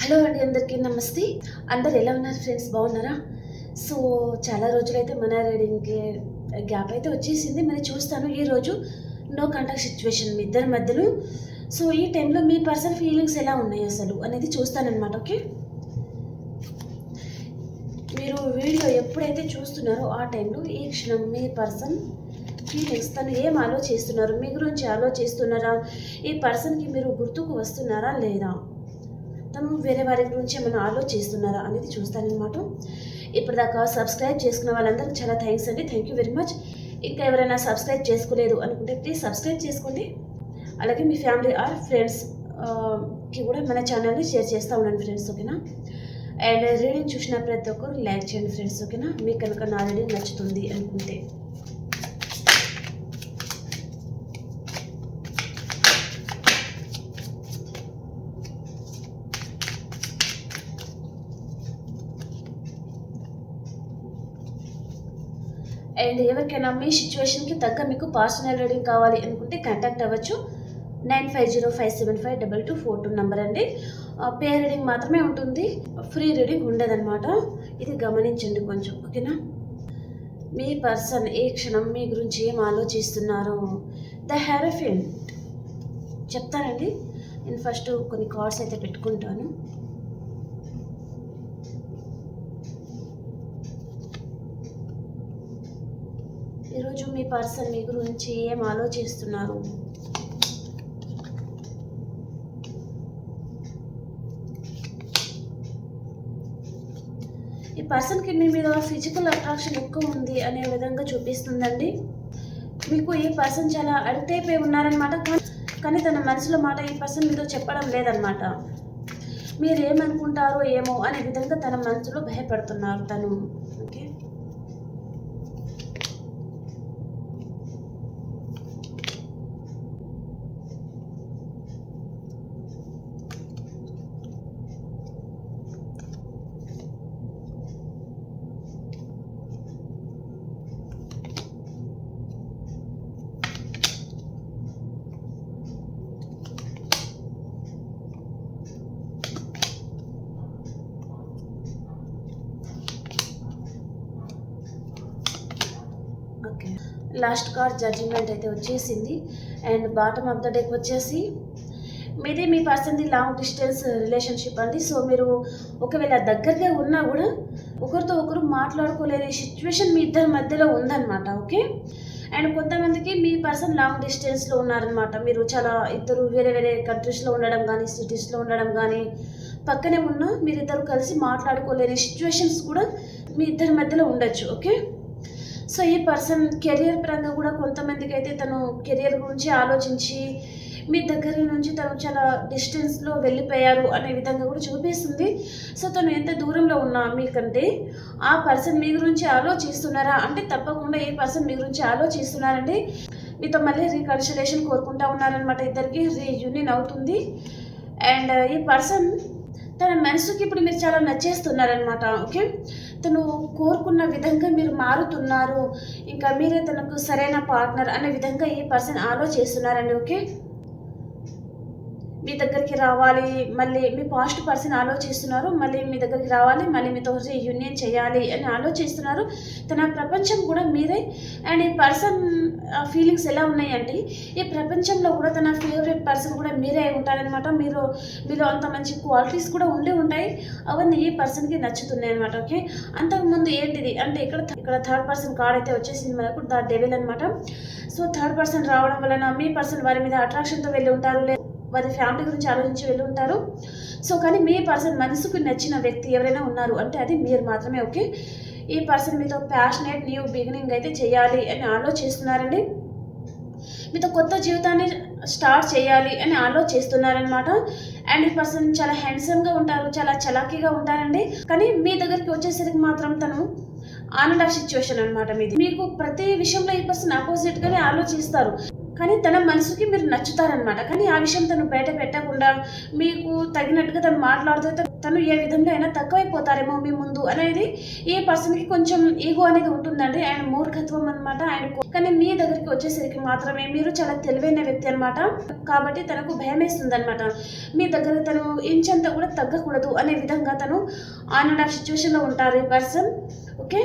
Hello అండి అందరికీ నమస్తే. అందరు ఎలా ఉన్నారు ఫ్రెండ్స్? బాగున్నారా? సో చాలా రోజులైతే మన రీడింగ్కి గ్యాప్ అయితే వచ్చేసింది. మరి చూస్తాను ఈరోజు నో కాంటాక్ట్ సిచ్యువేషన్ మీ ఇద్దరి మధ్యలో. సో ఈ టైంలో మీ పర్సనల్ ఫీలింగ్స్ ఎలా ఉన్నాయి అసలు అనేది చూస్తానన్నమాట ఓకే? మీరు వీడియో ఎప్పుడైతే చూస్తున్నారో ఆ టైంలో ఈ క్షణం మీ పర్సన్ ఫీలింగ్స్ తను ఏం ఆలోచిస్తున్నారు? మీ గురించి ఆలోచిస్తున్నారా? ఈ పర్సన్కి మీరు గుర్తుకు వస్తున్నారా లేదా? తను వేరే వారి గురించి ఏమైనా ఆలోచిస్తున్నారా అనేది చూస్తానన్నమాట. ఇప్పటిదాకా సబ్స్క్రైబ్ చేసుకున్న వాళ్ళందరికీ చాలా థ్యాంక్స్ అండి. Thank you very much. ఇంకా ఎవరైనా సబ్స్క్రైబ్ చేసుకోలేదు అనుకుంటే ప్లీజ్ సబ్స్క్రైబ్ చేసుకోండి. అలాగే మీ ఫ్యామిలీ ఆర్ ఫ్రెండ్స్కి కూడా మన ఛానల్ని షేర్ చేస్తూ ఉండండి ఫ్రెండ్స్ ఓకేనా? అండ్ రీడింగ్ చూసిన ప్రతి ఒక్కరు లైక్ చేయండి ఫ్రెండ్స్ ఓకేనా? మీకు కనుక నా రీడింగ్ నచ్చుతుంది అనుకుంటే. అండ్ ఎవరికైనా మీ సిచ్యువేషన్కి తగ్గ మీకు పర్సనల్ రీడింగ్ కావాలి అనుకుంటే కాంటాక్ట్ అవ్వచ్చు. Nine five zero five seven five double two four two number అండి. పే రీడింగ్ మాత్రమే ఉంటుంది. ఫ్రీ రీడింగ్ ఉండదన్నమాట. ఇది గమనించండి కొంచెం ఓకేనా? మీ పర్సన్ ఏ క్షణం మీ గురించి ఏం ఆలోచిస్తున్నారు. ద హెరఫిన్ చెప్తానండి నేను ఫస్ట్ కొన్ని కార్డ్స్ అయితే పెట్టుకుంటాను. ఈరోజు మీ పర్సన్ మీ గురించి ఏం ఆలోచిస్తున్నారు? ఈ పర్సన్కి మీ మీద ఫిజికల్ అట్రాక్షన్ ఎక్కువ ఉంది అనే విధంగా చూపిస్తుందండి. మీకు ఈ పర్సన్ చాలా అడిక్ట్ అయిపోయి ఉన్నారనమాట కానీ కానీ తన మనసులో మాట ఈ పర్సన్ మీతో చెప్పడం లేదనమాట మీరు ఏమనుకుంటారో ఏమో అనే విధంగా తన మనసులో భయపడుతున్నారు తను okay okay last card judgement అయితే వచ్చేసింది. And bottom of the deck వచ్చేసి మీది మీ పర్సన్ది లాంగ్ డిస్టెన్స్ రిలేషన్షిప్ అండి. సో మీరు ఒకవేళ దగ్గరగా ఉన్నా కూడా ఒకరితో ఒకరు మాట్లాడుకోలేని సిచ్యువేషన్ మీ ఇద్దరి మధ్యలో ఉందన్నమాట ఓకే? అండ్ కొంతమందికి మీ పర్సన్ లాంగ్ డిస్టెన్స్లో ఉన్నారనమాట మీరు చాలా ఇద్దరు వేరే వేరే కంట్రీస్లో ఉండడం కానీ సిటీస్లో ఉండడం కానీ పక్కనే ఉన్న మీరిద్దరు కలిసి మాట్లాడుకోలేని సిచ్యువేషన్స్ కూడా మీ ఇద్దరి మధ్యలో ఉండొచ్చు ఓకే? సో ఈ పర్సన్ కెరియర్ పరంగా కూడా కొంతమందికి అయితే తను కెరియర్ గురించి ఆలోచించి మీ దగ్గర నుంచి తను చాలా డిస్టెన్స్లో వెళ్ళిపోయారు అనే విధంగా కూడా చూపిస్తుంది. సో తను ఎంత దూరంలో ఉన్నా మీకంటే ఆ పర్సన్ మీ గురించి ఆలోచిస్తున్నారా? అంటే తప్పకుండా ఈ పర్సన్ మీ గురించి ఆలోచిస్తున్నారండి. మీతో మళ్ళీ రీకన్సిలేషన్ కోరుకుంటా ఉన్నారనమాట ఇద్దరికి రీయూనియన్ అవుతుంది. అండ్ ఈ పర్సన్ తన మనసుకి ఇప్పుడు మీరు చాలా నచ్చేస్తున్నారనమాట ఓకే? తను కోరుకున్న విధంగా మీరు మారుతున్నారు. ఇంకా మీరే తనకు సరైన పార్ట్నర్ అనే విధంగా ఈ పర్సన్ ఆలోచిస్తున్నారండి ఓకే? మీ దగ్గరికి రావాలి మళ్ళీ మీ పాస్ట్ పర్సన్ ఆలోచిస్తున్నారు మళ్ళీ మీ దగ్గరికి రావాలి మళ్ళీ మీతో యూనియన్ చేయాలి అని ఆలోచిస్తున్నారు. తన ప్రపంచం కూడా మీరే. అండ్ ఈ పర్సన్ ఫీలింగ్స్ ఎలా ఉన్నాయండి ఈ ప్రపంచంలో కూడా తన ఫేవరెట్ పర్సన్ కూడా మీరే అయి ఉంటారనమాట మీరు మీలో అంత మంచి క్వాలిటీస్ కూడా ఉండే ఉంటాయి. అవన్నీ ఈ పర్సన్కి నచ్చుతున్నాయి అనమాట ఓకే? అంతకుముందు ఏంటిది? అంటే ఇక్కడ ఇక్కడ థర్డ్ పర్సన్ కార్డ్ అయితే వచ్చేసింది మనకు ద డెవిల్ అనమాట సో థర్డ్ పర్సన్ రావడం వలన మీ పర్సన్ వారి మీద అట్రాక్షన్తో వెళ్ళి ఉంటారు వారి ఫ్యామిలీ గురించి ఆలోచించి వెళ్ళి ఉంటారు సో కానీ మీ పర్సన్ మనసుకు నచ్చిన వ్యక్తి ఎవరైనా ఉన్నారు అంటే అది మీరు మాత్రమే ఓకే? ఈ పర్సన్ మీతో ప్యాషనేట్ న్యూ బిగినింగ్ అయితే చేయాలి అని ఆలోచిస్తున్నారండి మీతో కొత్త జీవితాన్ని స్టార్ట్ చేయాలి అని ఆలోచిస్తున్నారనమాట అండ్ ఈ పర్సన్ చాలా హ్యాండ్సమ్గా ఉంటారు చాలా చలాకీగా ఉంటారండి. కానీ మీ దగ్గరికి వచ్చేసరికి మాత్రం తను ఆన్ అండ్ ఆఫ్ సిచ్యువేషన్ అనమాట మీది. మీకు ప్రతి విషయంలో ఈ పర్సన్ ఆపోజిట్గానే ఆలోచిస్తారు. కానీ తన మనసుకి మీరు నచ్చుతారనమాట కానీ ఆ విషయం తను బయట పెట్టకుండా మీకు తగినట్టుగా తను మాట్లాడితే తను ఏ విధంగా అయినా తక్కువైపోతారేమో మీ ముందు అనేది ఈ పర్సన్కి కొంచెం ఈగో అనేది ఉంటుందండి. ఆయన మూర్ఖత్వం అనమాట ఆయన కానీ మీ దగ్గరికి వచ్చేసరికి మాత్రమే మీరు చాలా తెలివైన వ్యక్తి అనమాట కాబట్టి తనకు భయం వేస్తుంది అనమాట మీ దగ్గర తను ఇంచంత కూడా తగ్గకూడదు అనే విధంగా తను ఆన్ అండ్ ఆఫ్ సిచ్యువేషన్లో ఉంటారు ఈ పర్సన్. ఓకే?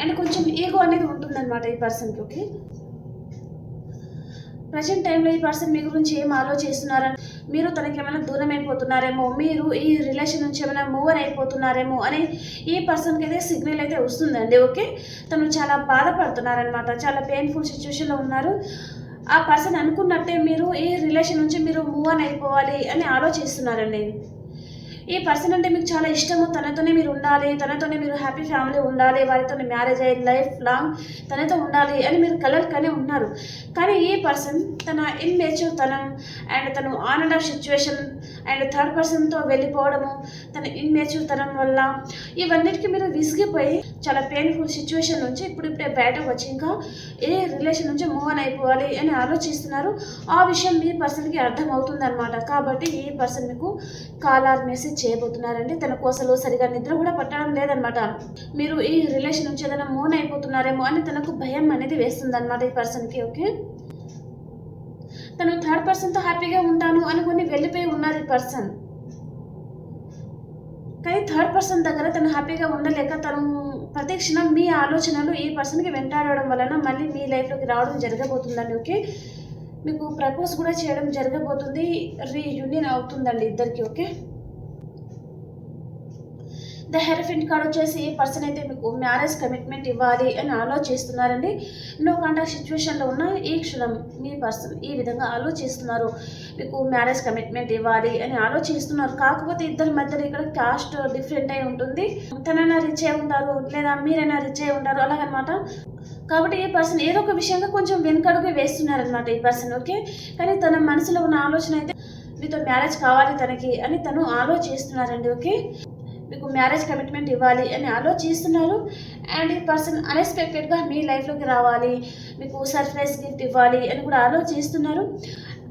అండ్ కొంచెం ఈగో అనేది ఉంటుందన్నమాట ఈ పర్సన్కి ఓకే? ప్రజెంట్ టైంలో ఈ పర్సన్ మీ గురించి ఏం ఆలోచిస్తున్నారని మీరు తనకి ఏమైనా దూరం అయిపోతున్నారేమో మీరు ఈ రిలేషన్ నుంచి ఏమైనా మూవర్ అయిపోతున్నారేమో అని ఈ పర్సన్కి అయితే సిగ్నల్ అయితే వస్తుందండి ఓకే? తను చాలా బాధపడుతున్నారనమాట చాలా పెయిన్ఫుల్ సిచ్యువేషన్లో ఉన్నారు. ఆ పర్సన్ అనుకున్నట్టే మీరు ఈ రిలేషన్ నుంచి మీరు మూవ్ ఆన్ అయిపోవాలి అని ఆలోచిస్తున్నారండి. ఈ పర్సన్ అంటే మీకు చాలా ఇష్టము? తనతోనే మీరు ఉండాలి తనతోనే మీరు హ్యాపీ ఫ్యామిలీ ఉండాలి వారితో మ్యారేజ్ అయ్యి లైఫ్ లాంగ్ తనతో ఉండాలి అని మీరు కలర్గానే ఉన్నారు. కానీ ఈ పర్సన్ తన ఇన్నేచర్ తనం అండ్ తను on and off situation and third పర్సన్తో వెళ్ళిపోవడము తన ఇన్మేచ్యూర్ తనం వల్ల ఇవన్నిటికీ మీరు విసిగిపోయి చాలా పెయిన్ఫుల్ సిచ్యువేషన్ నుంచి ఇప్పుడు ఇప్పుడే బయటకు వచ్చి ఇంకా ఏ రిలేషన్ నుంచి మూవ్ ఆన్ అయిపోవాలి అని ఆలోచిస్తున్నారు. ఆ విషయం మీ పర్సన్కి అర్థమవుతుంది అనమాట కాబట్టి ఈ పర్సన్ మీకు కాల్ ఆర్ మెసేజ్ చేయబోతున్నారండి. తన కోసలు సరిగా నిద్ర కూడా పట్టడం లేదనమాట మీరు ఈ రిలేషన్ నుంచి ఏదైనా మూవ్ అయిపోతున్నారేమో అని తనకు భయం అనేది వేస్తుంది అనమాట ఈ పర్సన్కి ఓకే? తను థర్డ్ పర్సన్తో హ్యాపీగా ఉంటాను అనుకుని వెళ్ళిపోయి ఉన్నారు ఈ పర్సన్ కానీ థర్డ్ పర్సన్ దగ్గర తను హ్యాపీగా ఉండలేక తను ప్రతి క్షణం మీ ఆలోచనలు ఈ పర్సన్కి వెంటాడడం వలన మళ్ళీ మీ లైఫ్లోకి రావడం జరగబోతుందండి ఓకే మీకు ప్రపోజ్ కూడా చేయడం జరగబోతుంది రీయూనియన్ అవుతుందండి ఇద్దరికి ఓకే ద హెరఫింట్ కార్డ్ వచ్చేసి ఏ పర్సన్ అయితే మీకు మ్యారేజ్ కమిట్మెంట్ ఇవ్వాలి అని ఆలోచిస్తున్నారండి? నో కాంటాక్ట్ సిచ్యువేషన్లో ఉన్న ఈ క్షణం మీ పర్సన్ ఈ విధంగా ఆలోచిస్తున్నారు. మీకు మ్యారేజ్ కమిట్మెంట్ ఇవ్వాలి అని ఆలోచిస్తున్నారు. కాకపోతే ఇద్దరి మధ్యలో ఇక్కడ కాస్ట్ డిఫరెంట్ అయి ఉంటుంది. తనైనా రిచ్ అయి ఉంటారు లేదా మీరైనా రిచ్ అయి ఉంటారు అలాగనమాట. కాబట్టి ఈ పర్సన్ ఏదో ఒక విషయంగా కొంచెం వెనుకడుగు వేస్తున్నారనమాట ఈ పర్సన్ ఓకే? కానీ తన మనసులో ఉన్న ఆలోచన అయితే మీతో మ్యారేజ్ కావాలి తనకి అని తను ఆలోచిస్తున్నారండి ఓకే? మీకు మ్యారేజ్ కమిట్మెంట్ ఇవ్వాలి అని ఆలోచిస్తున్నారు. అండ్ ఈ పర్సన్ అన్ఎక్స్పెక్టెడ్గా మీ లైఫ్లోకి రావాలి. మీకు సర్ప్రైజ్ గిఫ్ట్ ఇవ్వాలి అని కూడా ఆలోచిస్తున్నారు.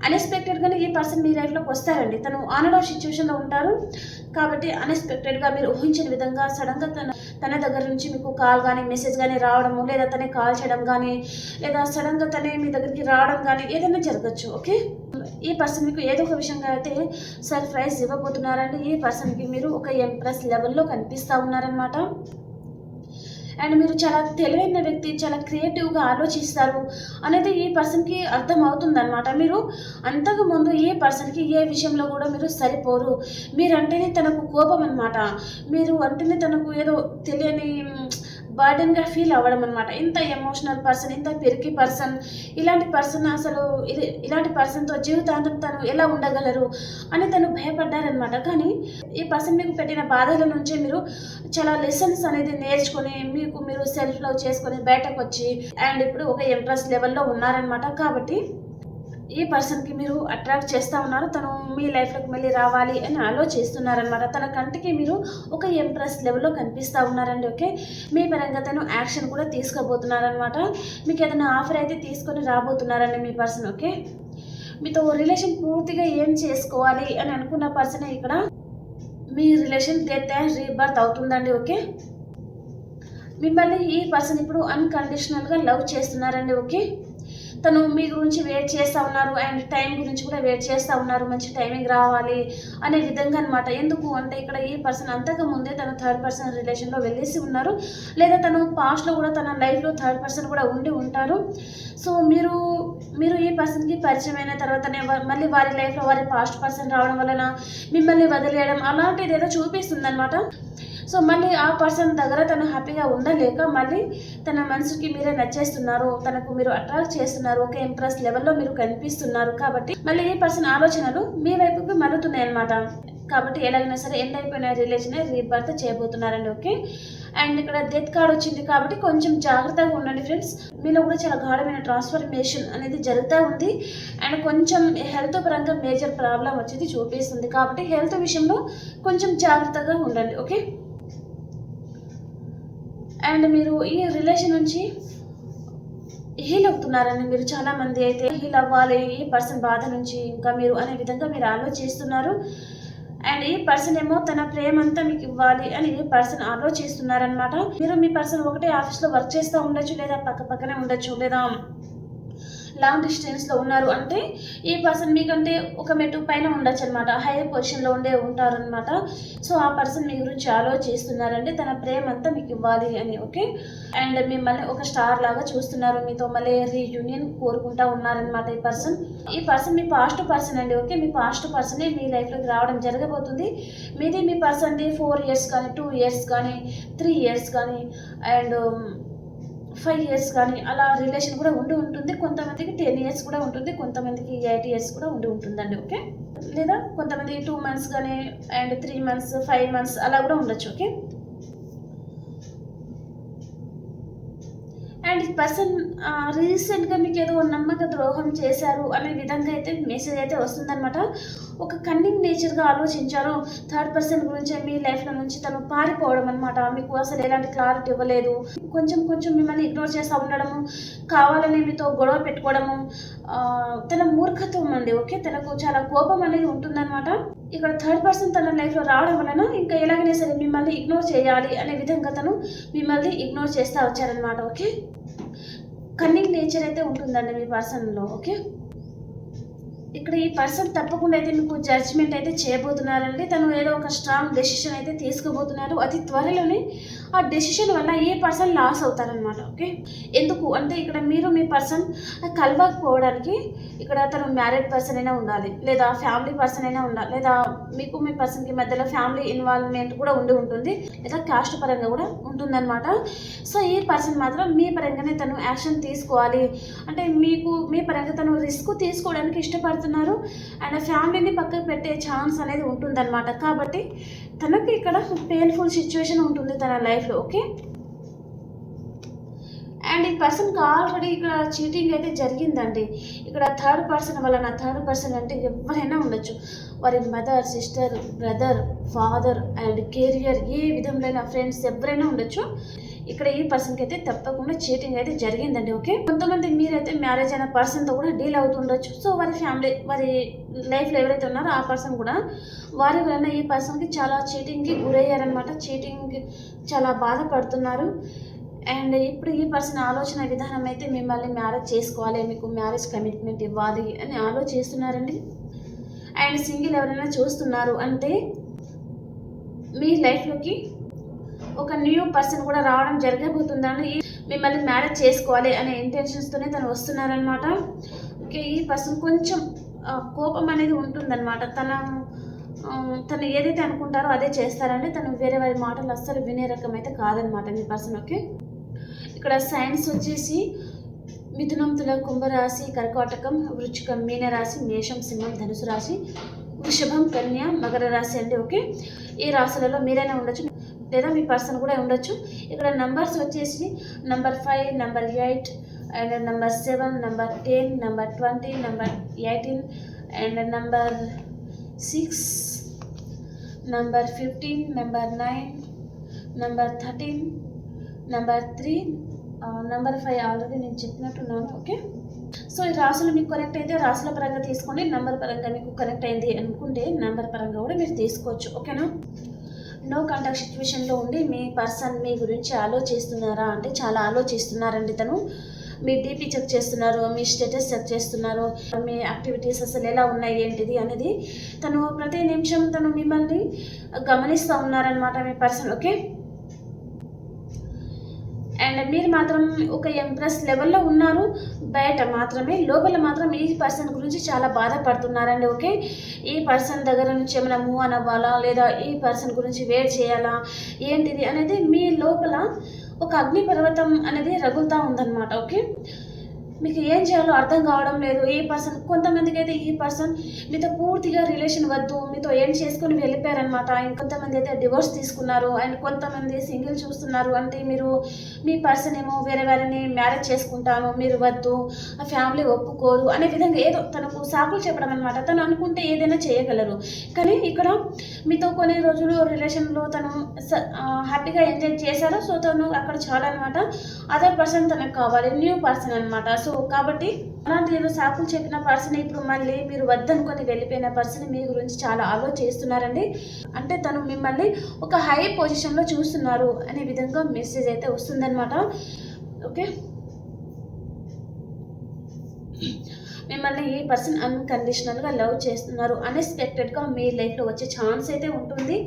అన్ఎక్స్పెక్టెడ్గానే ఈ పర్సన్ మీ లైఫ్లోకి వస్తారండి. తను ఆన్ అండ్ ఆఫ్ సిచ్యువేషన్లో ఉంటారు. కాబట్టి అన్ఎక్స్పెక్టెడ్గా మీరు ఊహించిన విధంగా సడన్గా తన తన దగ్గర నుంచి మీకు కాల్ కానీ మెసేజ్ కానీ రావడము లేదా తనే కాల్ చేయడం కానీ లేదా సడన్గా తనే మీ దగ్గరికి రావడం కానీ ఏదైనా జరగచ్చు. ఓకే ఈ పర్సన్ మీకు ఏదో ఒక విషయంగా అయితే సర్ప్రైజ్ ఇవ్వబోతున్నారండి. ఈ పర్సన్కి మీరు ఒక ఎంప్రెస్ లెవెల్లో కనిపిస్తూ ఉన్నారనమాట అండ్ మీరు చాలా తెలివైన వ్యక్తి చాలా క్రియేటివ్గా ఆలోచిస్తారు అనేది ఈ పర్సన్కి అర్థం అవుతుందన్నమాట మీరు అంతకు ముందు ఏ పర్సన్కి ఏ విషయంలో కూడా మీరు సరిపోరు. మీరంటేనే తనకు కోపం అనమాట మీరు అంటేనే తనకు ఏదో తెలియని బర్డెన్గా ఫీల్ అవ్వడం అనమాట ఇంత ఎమోషనల్ పర్సన్ ఇంత పెరిగి పర్సన్ ఇలాంటి పర్సన్ అసలు ఇది ఇలాంటి పర్సన్తో జీవితాంతం తను ఎలా ఉండగలరు అని తను భయపడ్డారనమాట కానీ ఈ పర్సన్ మీకు పెట్టిన బాధల నుంచే మీరు చాలా లెసన్స్ అనేది నేర్చుకొని మీకు మీరు సెల్ఫ్ లవ్ చేసుకొని బయటకు వచ్చి అండ్ ఇప్పుడు ఒక ఇంట్రెస్ట్ లెవెల్లో ఉన్నారనమాట కాబట్టి ఈ పర్సన్కి మీరు అట్రాక్ట్ చేస్తూ ఉన్నారు తను మీ లైఫ్లోకి మళ్ళీ రావాలి అని ఆలోచిస్తున్నారనమాట తన కంటికి మీరు ఒక ఎంప్రెస్ లెవెల్లో కనిపిస్తూ ఉన్నారండి ఓకే? మీ పరంగా తను యాక్షన్ కూడా తీసుకోబోతున్నారనమాట మీకు ఏదైనా ఆఫర్ అయితే తీసుకొని రాబోతున్నారండి మీ పర్సన్ ఓకే? మీతో రిలేషన్ పూర్తిగా ఏం చేసుకోవాలి అని అనుకున్న పర్సన్ ఇక్కడ మీ రిలేషన్ డెత్ అండ్ రీబర్త్ అవుతుందండి ఓకే? మిమ్మల్ని ఈ పర్సన్ ఇప్పుడు అన్కండిషనల్గా లవ్ చేస్తున్నారండి ఓకే? తను మీ గురించి వెయిట్ చేస్తూ ఉన్నారు అండ్ టైం గురించి కూడా వెయిట్ చేస్తూ ఉన్నారు మంచి టైమింగ్ రావాలి అనే విధంగా అనమాట ఎందుకు అంటే ఇక్కడ ఈ పర్సన్ అంతకు ముందే తను థర్డ్ పర్సన్ రిలేషన్లో వెళ్ళేసి ఉన్నారు. లేదా తను పాస్ట్లో కూడా తన లైఫ్లో థర్డ్ పర్సన్ కూడా ఉండి ఉంటారు. సో మీరు మీరు ఈ పర్సన్కి పరిచయం అయిన తర్వాతనే మళ్ళీ వారి లైఫ్లో వారి పాస్ట్ పర్సన్ రావడం వలన మిమ్మల్ని వదిలేయడం అలాంటిది ఏదో చూపిస్తుంది అనమాట సో మళ్ళీ ఆ పర్సన్ దగ్గర తను హ్యాపీగా ఉండలేక మళ్ళీ తన మనసుకి మీరే నచ్చేస్తున్నారు తనకు మీరు అట్రాక్ట్ చేస్తున్నారు ఒక ఇంప్రెస్ లెవెల్లో మీరు కనిపిస్తున్నారు కాబట్టి మళ్ళీ ఈ పర్సన్ ఆలోచనలు మీ వైపుకి మరుగుతున్నాయి అనమాట కాబట్టి ఎలాగైనా సరే ఎండ్ అయిపోయిన రిలేషన్ రీబర్త్ చేయబోతున్నారండి ఓకే అండ్ ఇక్కడ డెత్ కార్డ్ వచ్చింది కాబట్టి కొంచెం జాగ్రత్తగా ఉండండి ఫ్రెండ్స్ మీలో కూడా చాలా గాఢమైన ట్రాన్స్ఫర్మేషన్ అనేది జరుగుతూ ఉంది. అండ్ కొంచెం హెల్త్ పరంగా మేజర్ ప్రాబ్లం వచ్చేది చూపిస్తుంది. కాబట్టి హెల్త్ విషయంలో కొంచెం జాగ్రత్తగా ఉండండి ఓకే అండ్ మీరు ఈ రిలేషన్ నుంచి హీల్ అవుతున్నారని మీరు చాలా మంది అయితే హీల్ అవ్వాలి ఈ పర్సన్ బాధ నుంచి ఇంకా మీరు అనే విధంగా మీరు ఆలోచిస్తున్నారు. అండ్ ఈ పర్సన్ ఏమో తన ప్రేమ అంతా మీకు ఇవ్వాలి అని ఈ పర్సన్ ఆలోచిస్తున్నారనమాట మీరు మీ పర్సన్ ఒకటే ఆఫీస్లో వర్క్ చేస్తూ ఉండొచ్చు లేదా పక్క పక్కనే ఉండొచ్చు లేదా లాంగ్ డిస్టెన్స్లో ఉన్నారు అంటే ఈ పర్సన్ మీకంటే ఒక మెట్టు పైన ఉండొచ్చు అనమాట హైయర్ పొజిషన్లో ఉండే ఉంటారనమాట సో ఆ పర్సన్ మీ గురించి ఆలోచిస్తున్నారంటే తన ప్రేమ అంతా మీకు ఇవ్వాలి అని ఓకే అండ్ మిమ్మల్ని ఒక స్టార్ లాగా చూస్తున్నారు. మీతో మళ్ళీ రీయూనియన్ కోరుకుంటా ఉన్నారనమాట ఈ పర్సన్ ఈ పర్సన్ మీ పాస్ట్ పర్సన్ అండి ఓకే మీ పాస్ట్ పర్సనే మీ లైఫ్లోకి రావడం జరగబోతుంది. మీది మీ పర్సన్ది ఫోర్ ఇయర్స్ కానీ టూ ఇయర్స్ కానీ త్రీ ఇయర్స్ కానీ అండ్ ఫైవ్ ఇయర్స్ కానీ అలా రిలేషన్ కూడా ఉండి ఉంటుంది. కొంతమందికి టెన్ ఇయర్స్ కూడా ఉంటుంది కొంతమందికి ఎయిట్ ఇయర్స్ కూడా ఉండి ఉంటుందండి ఓకే? లేదా కొంతమంది టూ మంత్స్ కానీ and three months five months అలా కూడా ఉండొచ్చు ఓకే? ఇలాంటి పర్సన్ రీసెంట్గా మీకు ఏదో నమ్మక ద్రోహం చేశారు అనే విధంగా అయితే మెసేజ్ అయితే వస్తుందన్నమాట. ఒక కన్నింగ్ నేచర్గా ఆలోచించారు. థర్డ్ పర్సన్ గురించి మీ లైఫ్లో నుంచి తను పారిపోవడం అనమాట మీకు అసలు ఎలాంటి క్లారిటీ ఇవ్వలేదు. కొంచెం కొంచెం మిమ్మల్ని ఇగ్నోర్ చేస్తూ ఉండడము కావాలని మీతో గొడవ పెట్టుకోవడము తన మూర్ఖత్వం అండి ఓకే? తనకు చాలా కోపం అనేది ఉంటుందన్నమాట. ఇక్కడ థర్డ్ పర్సన్ తన లైఫ్లో రావడం వలన ఇంకా ఎలాగైనా సరే మిమ్మల్ని ఇగ్నోర్ చేయాలి అనే విధంగా తను మిమ్మల్ని ఇగ్నోర్ చేస్తూ వచ్చారనమాట ఓకే? కన్నింగ్ నేచర్ అయితే ఉంటుందండి మీ పర్సన్లో ఓకే? ఇక్కడ ఈ పర్సన్ తప్పకుండా అయితే మీకు జడ్జ్మెంట్ అయితే చేయబోతున్నారండి. తను ఏదో ఒక స్ట్రాంగ్ డెసిషన్ అయితే తీసుకోబోతున్నారు. అతి త్వరలోనే ఆ డెసిషన్ వల్ల ఏ పర్సన్ లాస్ అవుతారనమాట ఓకే ఎందుకు? అంటే ఇక్కడ మీరు మీ పర్సన్ కలవకపోవడానికి ఇక్కడ తను మ్యారీడ్ పర్సన్ అయినా ఉండాలి లేదా ఫ్యామిలీ పర్సన్ అయినా ఉండాలి లేదా మీకు మీ పర్సన్కి మధ్యలో ఫ్యామిలీ ఇన్వాల్వ్మెంట్ కూడా ఉండి ఉంటుంది. లేదా కాస్ట్ పరంగా కూడా ఉంటుందన్నమాట. సో ఈ పర్సన్ మాత్రం మీ పరంగానే తను యాక్షన్ తీసుకోవాలి. అంటే మీకు మీ పరంగా తను రిస్క్ తీసుకోవడానికి ఇష్టపడుతున్నారు. అండ్ ఫ్యామిలీని పక్కకు పెట్టే ఛాన్స్ అనేది ఉంటుందన్నమాట. కాబట్టి తనకు ఇక్కడ పెయిన్ఫుల్ సిచ్యువేషన్ ఉంటుంది తన లైఫ్లో ఓకే? అండ్ ఈ పర్సన్కి ఆల్రెడీ ఇక్కడ చీటింగ్ అయితే జరిగిందండి. ఇక్కడ థర్డ్ పర్సన్ వలన థర్డ్ పర్సన్ అంటే ఎవరైనా ఉండొచ్చు. వారి mother sister brother father and career ఏ విధంలో ఫ్రెండ్స్ ఎవరైనా ఉండొచ్చు. ఇక్కడ ఈ పర్సన్కి అయితే తప్పకుండా చీటింగ్ అయితే జరిగిందండి ఓకే కొంతమంది మీరైతే మ్యారేజ్ అయిన పర్సన్తో కూడా డీల్ అవుతుండొచ్చు. సో వారి ఫ్యామిలీ వారి లైఫ్లో ఎవరైతే ఉన్నారో ఆ పర్సన్ కూడా వారి వలన ఈ పర్సన్కి చాలా చీటింగ్కి గురయ్యారనమాట చీటింగ్ చాలా బాధపడుతున్నారు. అండ్ ఇప్పుడు ఈ పర్సన్ ఆలోచన విధానం అయితే మిమ్మల్ని మ్యారేజ్ చేసుకోవాలి మీకు మ్యారేజ్ కమిట్మెంట్ ఇవ్వాలి అని ఆలోచిస్తున్నారండి. అండ్ సింగిల్ ఎవరైనా చూస్తున్నారు అంటే మీ లైఫ్లోకి ఒక న్యూ పర్సన్ కూడా రావడం జరగబోతుందని మిమ్మల్ని మ్యారేజ్ చేసుకోవాలి అనే ఇంటెన్షన్స్తోనే తను వస్తున్నారనమాట ఓకే ఈ పర్సన్ కొంచెం కోపం అనేది ఉంటుందన్నమాట. తన తను ఏదైతే అనుకుంటారో అదే చేస్తారంటే తను వేరే వారి మాటలు అస్సలు వినే రకం అయితే కాదనమాట మీ పర్సన్ ఓకే? ఇక్కడ సైన్స్ వచ్చేసి మిథునం తుల కుంభరాశి కర్కాటకం వృచ్చికం మీనరాశి మేషం సింహం ధనుసు రాశి వృషభం కన్య మకర రాశి అండి ఓకే? ఈ రాశులలో మీరైనా ఉండొచ్చు లేదా మీ పర్సన్ కూడా ఉండొచ్చు. ఇక్కడ నంబర్స్ వచ్చేసి number five number eight and number seven number ten number twenty number eighteen and number six number fifteen number nine number thirteen number three number five already నేను చెప్పినట్టున్నాను ఓకే సో ఈ రాసులు మీకు correct అయితే రాసుల పరంగా తీసుకోండి నెంబర్ పరంగా మీకు కరెక్ట్ అయింది అనుకుంటే నెంబర్ పరంగా కూడా మీరు తీసుకోవచ్చు ఓకేనా నో? కాంటాక్ట్ సిచ్యువేషన్లో ఉండి మీ పర్సన్ మీ గురించి ఆలోచిస్తున్నారా? అంటే చాలా ఆలోచిస్తున్నారండి తను. మీ డీపీ చెక్ చేస్తున్నారు మీ స్టేటస్ చెక్ చేస్తున్నారు మీ యాక్టివిటీస్ అసలు ఎలా ఉన్నాయి ఏంటిది అనేది తను ప్రతి నిమిషం తను మిమ్మల్ని గమనిస్తూ ఉన్నారనమాట మీ పర్సన్ ఓకే అండ్ మీరు మాత్రం ఒక ఎంప్రెస్ లెవెల్లో ఉన్నారు. బయట మాత్రమే లోపల మాత్రం ఈ పర్సన్ గురించి చాలా బాధపడుతున్నారండి ఓకే? ఈ పర్సన్ దగ్గర నుంచి ఏమైనా మూవ్ అనవ్వాలా లేదా ఈ పర్సన్ గురించి వెయిట్ చేయాలా? ఏంటిది? అనేది మీ లోపల ఒక అగ్ని పర్వతం అనేది రగులుతూ ఉందన్నమాట ఓకే? మీకు ఏం చేయాలో అర్థం కావడం లేదు. ఈ పర్సన్ కొంతమందికి అయితే ఈ పర్సన్ మీతో పూర్తిగా రిలేషన్ వద్దు మీతో ఏం చేసుకుని వెళ్ళిపోయారనమాట ఇంకొంతమంది అయితే డివోర్స్ తీసుకున్నారు. అండ్ కొంతమంది సింగిల్ చూస్తున్నారు. అంటే మీరు మీ పర్సన్ ఏమో వేరే వేరేని మ్యారేజ్ చేసుకుంటాము మీరు వద్దు ఫ్యామిలీ ఒప్పుకోరు అనే విధంగా ఏదో తనకు సాకులు చెప్పడం అనమాట తను అనుకుంటే ఏదైనా చేయగలరు. కానీ ఇక్కడ మీతో కొన్ని రోజులు రిలేషన్లో తను స- హ్యాపీగా ఎంజాయ్ చేశారు. సో తను అక్కడ చాలా అనమాట అదర్ పర్సన్ తనకు కావాలి. న్యూ పర్సన్ అనమాట సో కాబట్టి అలాంటి ఏదో సాకులు చెప్పిన పర్సన్ ఇప్పుడు మళ్ళీ మీరు వద్దనుకొని వెళ్ళిపోయిన పర్సన్ మీ గురించి చాలా ఆలోచిస్తున్నారండి అంటే తను మిమ్మల్ని ఒక హై పొజిషన్లో చూస్తున్నారు అనే విధంగా మెసేజ్ అయితే వస్తుందన్నమాట. ఓకే మిమ్మల్ని ఈ పర్సన్ అన్కండిషనల్గా లవ్ చేస్తున్నారు. అన్ఎక్స్పెక్టెడ్గా మీ లైఫ్లో వచ్చే ఛాన్స్ అయితే ఉంటుంది.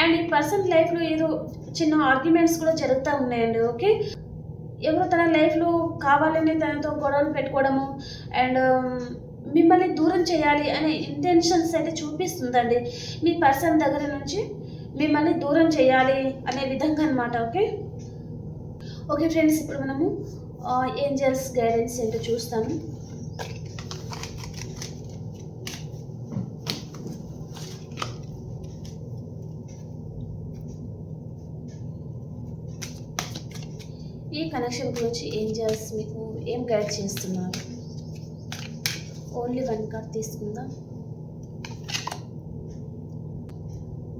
అండ్ ఈ పర్సన్ లైఫ్లో ఏదో చిన్న ఆర్గ్యుమెంట్స్ కూడా జరుగుతూ ఉన్నాయండి. ఓకే ఎవరు తన లైఫ్లో కావాలని తనతో గొడవలు పెట్టుకోవడము అండ్ um, మిమ్మల్ని దూరం చేయాలి అనే ఇంటెన్షన్స్ అయితే చూపిస్తుందండి. మీ పర్సన్ దగ్గర నుంచి మిమ్మల్ని దూరం చేయాలి అనే విధంగా అనమాట ఓకే ఓకే ఫ్రెండ్స్ ఇప్పుడు మనము uh, ఏంజల్స్ గైడెన్స్ ఏంటో చూస్తాము ఈ కనెక్షన్ గురించి ఏంజల్స్ మీకు ఏం గైడ్ చేస్తున్నారు? ఓన్లీ వన్ కార్డ్ తీసుకుందాం.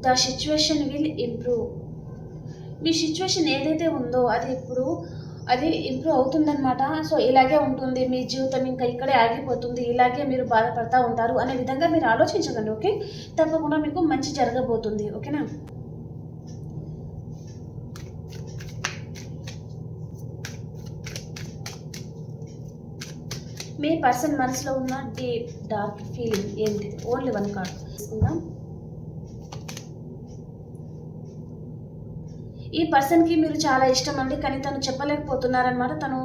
ద సిచ్యువేషన్ విల్ ఇంప్రూవ్ మీ సిచ్యువేషన్ ఏదైతే ఉందో అది ఇప్పుడు అది ఇంప్రూవ్ అవుతుందన్నమాట. సో ఇలాగే ఉంటుంది. మీ జీవితం ఇంకా ఇక్కడే ఆగిపోతుంది. ఇలాగే మీరు బాధపడతా ఉంటారు అనే విధంగా మీరు ఆలోచించకండి ఓకే తప్పకుండా మీకు మంచి జరగబోతుంది ఓకేనా మీ పర్సన్ మనసులో ఉన్న డీప్ డార్క్ ఫీలింగ్ ఏంటి? Only one card. తీసుకుందాం. ఈ పర్సన్కి మీరు చాలా ఇష్టం అండి కానీ తను చెప్పలేకపోతున్నారనమాట తను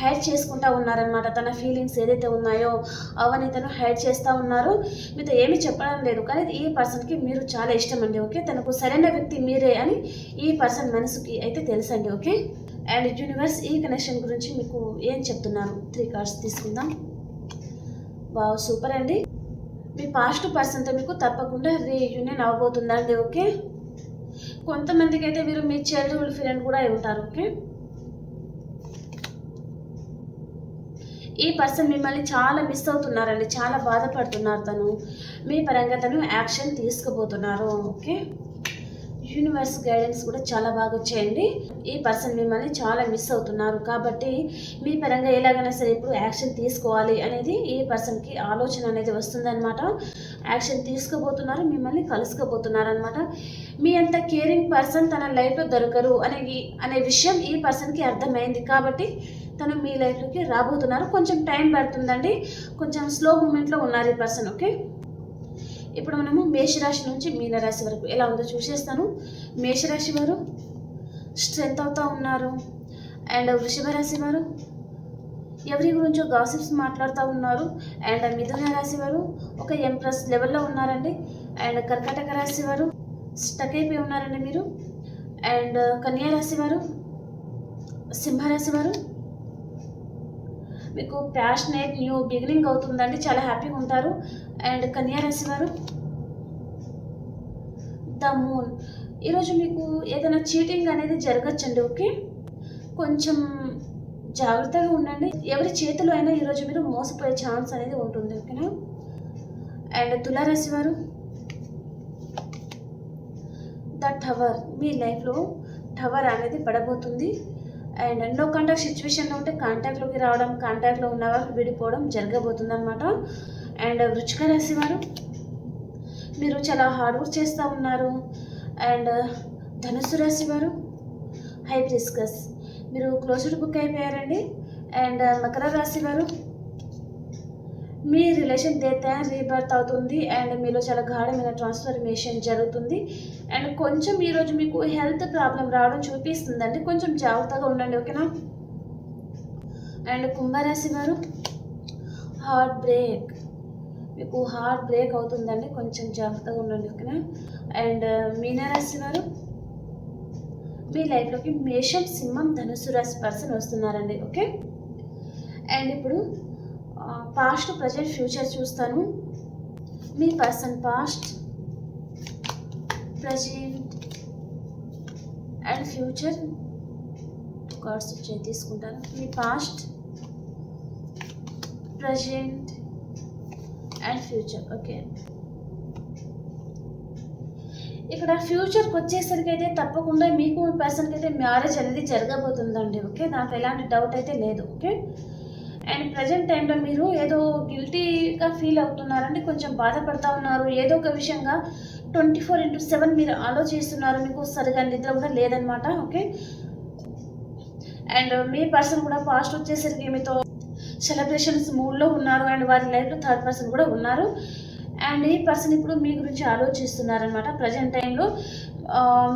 హైడ్ చేసుకుంటా ఉన్నారనమాట తన ఫీలింగ్స్ ఏదైతే ఉన్నాయో అవన్నీ తను హైడ్ చేస్తూ ఉన్నారు. మీతో ఏమీ చెప్పడం లేదు కానీ ఈ పర్సన్కి మీరు చాలా ఇష్టం అండి ఓకే? తనకు సరైన వ్యక్తి మీరే అని ఈ పర్సన్ మనసుకి అయితే తెలుసండి ఓకే? అండ్ యూనివర్స్ ఈ కనెక్షన్ గురించి మీకు ఏం చెప్తున్నారు? త్రీ కార్డ్స్ తీసుకుందాం. వావ్ సూపర్ అండి. మీ పాస్ట్ పర్సన్తో మీకు తప్పకుండా రీయూనియన్ అవ్వబోతుందండి ఓకే కొంతమందికి అయితే మీరు మీ చైల్డ్హుడ్ ఫ్రెండ్ కూడా అయి ఉంటారు ఓకే ఈ పర్సన్ మిమ్మల్ని చాలా మిస్ అవుతున్నారండి చాలా బాధపడుతున్నారు తను. మీ పరంగా తను యాక్షన్ తీసుకుపోతున్నారు ఓకే యూనివర్స్ గైడెన్స్ కూడా చాలా బాగా వచ్చాయండి. ఈ పర్సన్ మిమ్మల్ని చాలా మిస్ అవుతున్నారు కాబట్టి మీ పరంగా ఎలాగైనా సరే ఇప్పుడు యాక్షన్ తీసుకోవాలి అనేది ఈ పర్సన్కి ఆలోచన అనేది వస్తుందన్నమాట. యాక్షన్ తీసుకోబోతున్నారు మిమ్మల్ని కలుసుకోబోతున్నారు అనమాట మీ అంత కేరింగ్ పర్సన్ తన లైఫ్లో దొరకరు అనే అనే విషయం ఈ పర్సన్కి అర్థమైంది కాబట్టి తను మీ లైఫ్లోకి రాబోతున్నారు. కొంచెం టైం పడుతుందండి. కొంచెం స్లో మూమెంట్లో ఉన్నారు ఈ పర్సన్ ఓకే? ఇప్పుడు మనము మేషరాశి నుంచి మీనరాశి వరకు ఎలా ఉందో చూసేస్తాను. మేషరాశి వారు స్ట్రెంత్ అవుతూ ఉన్నారు. అండ్ వృషభ రాశి వారు ఎవరి గురించో గాసిప్స్ మాట్లాడుతూ ఉన్నారు. అండ్ మిథున రాశి వారు ఒక ఎంప్రెస్ లెవెల్లో ఉన్నారండి. అండ్ కర్కాటక రాశి వారు స్టక్ అయిపోయి ఉన్నారండి మీరు. అండ్ కన్యా రాశి వారు సింహరాశి వారు మీకు ప్యాషనేట్ న్యూ బిగినింగ్ అవుతుందండి. చాలా హ్యాపీగా ఉంటారు. అండ్ కన్యారాశి వారు ద మూన్ ఈరోజు మీకు ఏదైనా చీటింగ్ అనేది జరగచ్చండి ఓకే కొంచెం జాగ్రత్తగా ఉండండి. ఎవరి చేతిలో అయినా ఈరోజు మీరు మోసపోయే ఛాన్స్ అనేది ఉంటుంది ఓకేనా అండ్ తులారాశి వారు ద టవర్ మీ లైఫ్లో టవర్ అనేది పడబోతుంది. అండ్ నో కాంటాక్ట్ సిచ్యువేషన్లో ఉంటే కాంటాక్ట్లోకి రావడం కాంటాక్ట్లో ఉన్న వాళ్ళు విడిపోవడం జరగబోతుంది అనమాట అండ్ వృచ్చిక రాశి వారు మీరు చాలా హార్డ్ వర్క్ చేస్తూ ఉన్నారు. అండ్ ధనుసు రాశి వారు హై డిస్కస్ మీరు క్లోజ్డ్ బుక్ అయిపోయారండి. అండ్ మకర రాశి వారు మీ రిలేషన్ డెత్ అండ్ రీబర్త్ అవుతుంది అండ్ మీలో చాలా గాఢమైన ట్రాన్స్ఫర్మేషన్ జరుగుతుంది. అండ్ కొంచెం ఈరోజు మీకు హెల్త్ ప్రాబ్లం రావడం చూపిస్తుందండి. కొంచెం జాగ్రత్తగా ఉండండి ఓకేనా? అండ్ కుంభరాశి వారు హార్ట్ బ్రేక్. మీకు హార్ట్ బ్రేక్ అవుతుందండి. కొంచెం జాగ్రత్తగా ఉండండి ఓకేనా? అండ్ మీనరాశి వారు మీ లైఫ్లోకి మేషం సింహం ధనుసు రాశి పర్సన్ వస్తున్నారండి ఓకే? అండ్ ఇప్పుడు పాస్ట్ ప్రజెంట్ ఫ్యూచర్ చూస్తాను. మీ person past present and future cards వచ్చాయి తీసుకుంటాను. మీ past present and future okay ఇక్కడ ఫ్యూచర్కి వచ్చేసరికి అయితే తప్పకుండా మీకు మీ పర్సన్కి అయితే మ్యారేజ్ అనేది జరగబోతుందండి ఓకే నాకు ఎలాంటి డౌట్ అయితే లేదు ఓకే అండ్ ప్రజెంట్ టైంలో మీరు ఏదో గిల్టీగా ఫీల్ అవుతున్నారంటే కొంచెం బాధపడతా ఉన్నారు. ఏదో ఒక విషయంగా ట్వంటీ ఫోర్ ఇంటూ సెవెన్ మీరు ఆలోచిస్తున్నారు. మీకు సరిగా నిద్ర కూడా లేదనమాట ఓకే అండ్ మీ పర్సన్ కూడా పాస్ట్ వచ్చేసరికి మీతో సెలబ్రేషన్స్ మూడ్లో ఉన్నారు అండ్ వారి లైఫ్లో థర్డ్ పర్సన్ కూడా ఉన్నారు. అండ్ ఈ పర్సన్ ఇప్పుడు మీ గురించి ఆలోచిస్తున్నారనమాట ప్రజెంట్ టైంలో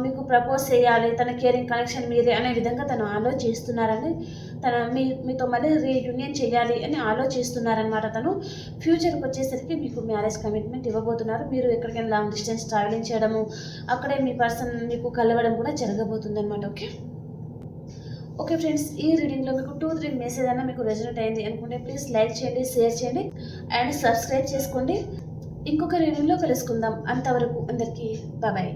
మీకు ప్రపోజ్ చేయాలి తన కేరింగ్ కనెక్షన్ మీదే అనే విధంగా తను ఆలోచిస్తున్నారని తన మీ మీతో మళ్ళీ రీయూనియన్ చేయాలి అని ఆలోచిస్తున్నారనమాట తను. ఫ్యూచర్కి వచ్చేసరికి మీకు మ్యారేజ్ కమిట్మెంట్ ఇవ్వబోతున్నారు. మీరు ఎక్కడికైనా లాంగ్ డిస్టెన్స్ ట్రావెలింగ్ చేయడము అక్కడే మీ పర్సన్ మీకు కలవడం కూడా జరగబోతుంది అనమాట ఓకే? ఓకే ఫ్రెండ్స్ ఈ రీడింగ్లో మీకు టూ త్రీ మెసేజ్ అయినా మీకు రెజనేట్ అయింది అనుకుంటే ప్లీజ్ లైక్ చేయండి షేర్ చేయండి అండ్ సబ్స్క్రైబ్ చేసుకోండి. ఇంకొక రీడింగ్లో కలుసుకుందాం. అంతవరకు అందరికీ బాయ్